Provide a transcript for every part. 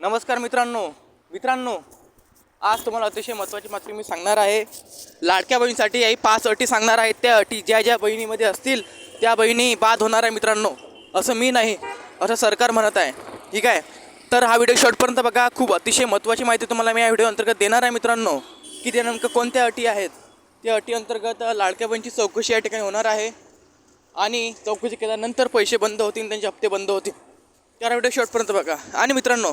नमस्कार मित्रांनो मित्रांनो आज तुम्हाला अतिशय महत्त्वाची माहिती मी सांगणार आहे. लाडक्या बहिणीसाठी आई पाच अटी सांगणार आहेत. त्या अटी ज्या ज्या बहिणीमध्ये असतील त्या बहिणी बाद होणार आहे मित्रांनो. असं मी नाही असं सरकार म्हणत आहे. ठीक आहे? तर हा व्हिडिओ शॉर्टपर्यंत बघा. खूप अतिशय महत्त्वाची माहिती तुम्हाला मी या व्हिडिओ अंतर्गत देणार आहे मित्रांनो. की त्या नेमकं कोणत्या अटी आहेत? त्या अटी अंतर्गत लाडक्या बहिणीची चौकशी या ठिकाणी होणार आहे. आणि चौकशी केल्यानंतर पैसे बंद होतील त्यांचे हप्ते बंद होतील. त्या व्हिडिओ शॉर्टपर्यंत बघा. आणि मित्रांनो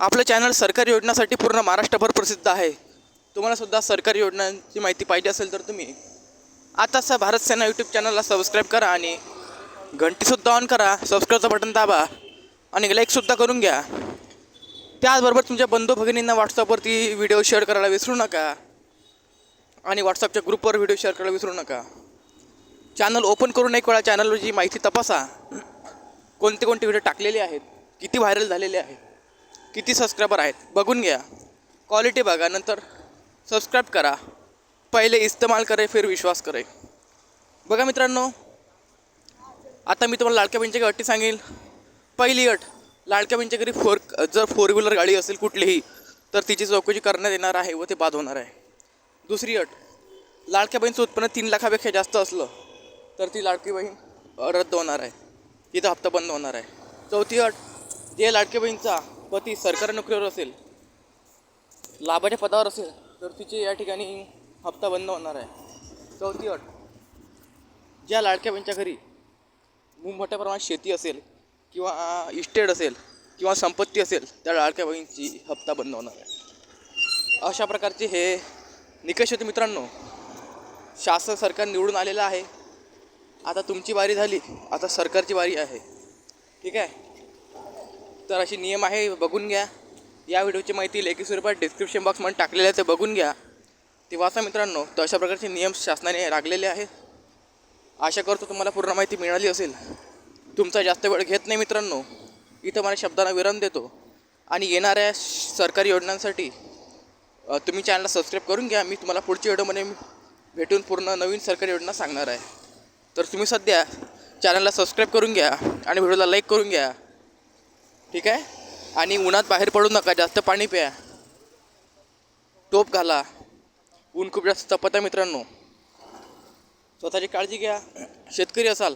आपलं चॅनल सरकारी योजनासाठी पूर्ण महाराष्ट्रभर प्रसिद्ध आहे. तुम्हालासुद्धा सरकारी योजनांची माहिती पाहिजे असेल तर तुम्ही आताचा भारत सेना यूट्यूब चॅनलला सबस्क्राईब करा आणि घंटीसुद्धा ऑन करा सबस्क्राईबचं बटन दाबा आणि लाईकसुद्धा करून घ्या. त्याचबरोबर तुमच्या बंधू भगिनींना व्हॉट्सअपवरती व्हिडिओ शेअर करायला विसरू नका आणि व्हॉट्सअपच्या ग्रुपवर व्हिडिओ शेअर करायला विसरू नका. चॅनल ओपन करून एक वेळा चॅनलवरची माहिती तपासा. कोणते कोणते व्हिडिओ टाकलेले आहेत किती व्हायरल झालेले आहेत. किती सबस्क्रायबर आहेत? बघून घ्या. क्वालिटी बघा नंतर सबस्क्राईब करा. पहिले इस्तेमाल करे फिर विश्वास करे बघा मित्रांनो आता मी तुम्हाला लाडक्या बहिणीच्या अटी सांगेल. पहिली अट लाडक्या बहिणीच्या घरी फोर जर फोर व्हीलर गाडी असेल कुठलीही तर तिची चौकशी करण्यात येणार आहे व ते बाद होणार आहे. दुसरी अट लाडक्या बहिणीचं उत्पन्न तीन लाखापेक्षा जास्त असलं तर ती लाडकी बहीण रद्द होणार आहे. तिचा हप्ता बंद होणार आहे. चौथी अट जे लाडक्या बहीणचा पती सरकारी नोकरीवर असेल लाभाच्या पदावर असेल तर तिचे या ठिकाणी हप्ता बंद होणार आहे. चौथी अट. ज्या लाडक्या बहिणीच्या घरी मोठ्या प्रमाणात शेती असेल किंवा इस्टेट असेल किंवा संपत्ती असेल त्या लाडक्या बहिणीची हप्ता बंद होणार आहे. अशा प्रकारचे हे निकष होते मित्रांनो. शासन सरकार निवडून आलेलं आहे. आता तुमची बारी झाली आता सरकारची बारी आहे. ठीक आहे? तर असे नियम आहे बघून घ्या. या व्हिडिओची माहिती लेखी स्वरूपात डिस्क्रिप्शन बॉक्समध्ये टाकलेलं आहे ते बघून घ्या. ते वाचा मित्रांनो तर अशा प्रकारचे नियम शासनाने राखलेले आहेत. आशा करतो तुम्हाला पूर्ण माहिती मिळाली असेल. तुमचा जास्त वेळ घेत नाही मित्रांनो. इथं मला शब्दांना विराम देतो. आणि येणाऱ्या सरकारी योजनांसाठी तुम्ही चॅनलला सबस्क्राईब करून घ्या. मी तुम्हाला पुढच्या व्हिडिओमध्ये भेटून पूर्ण नवीन सरकारी योजना सांगणार आहे. तर तुम्ही सध्या चॅनलला सबस्क्राईब करून घ्या आणि व्हिडिओला लाईक करून घ्या. ठीक आहे? आणि उन्हात बाहेर पडू नका जास्त पाणी प्या. टोप घाला. ऊन खूप जास्त तपत आहे मित्रांनो. स्वतःची काळजी घ्या. शेतकरी असाल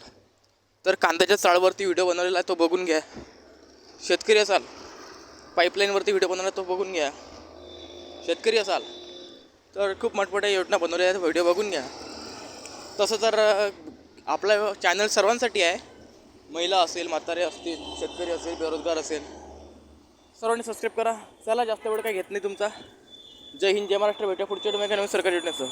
तर कांद्याच्या चाळवरती व्हिडिओ बनवलेला आहे तो बघून घ्या. शेतकरी असाल पाईपलाईनवरती व्हिडिओ बनवला आहे तो बघून घ्या. शेतकरी असाल तर खूप मोठमोठ्या योजना बनवल्या आहेत व्हिडिओ बघून घ्या. तसं तर आपला चॅनल सर्वांसाठी आहे. महिला असेल म्हातारे असतील शेतकरी असेल बेरोजगार असेल सर्वांनी सबस्क्राईब करा. चला जास्त वेळ काही घेत नाही तुमचा. जय हिंद जय महाराष्ट्र. भेटा पुढच्या नवीन सरकारी योजनेचं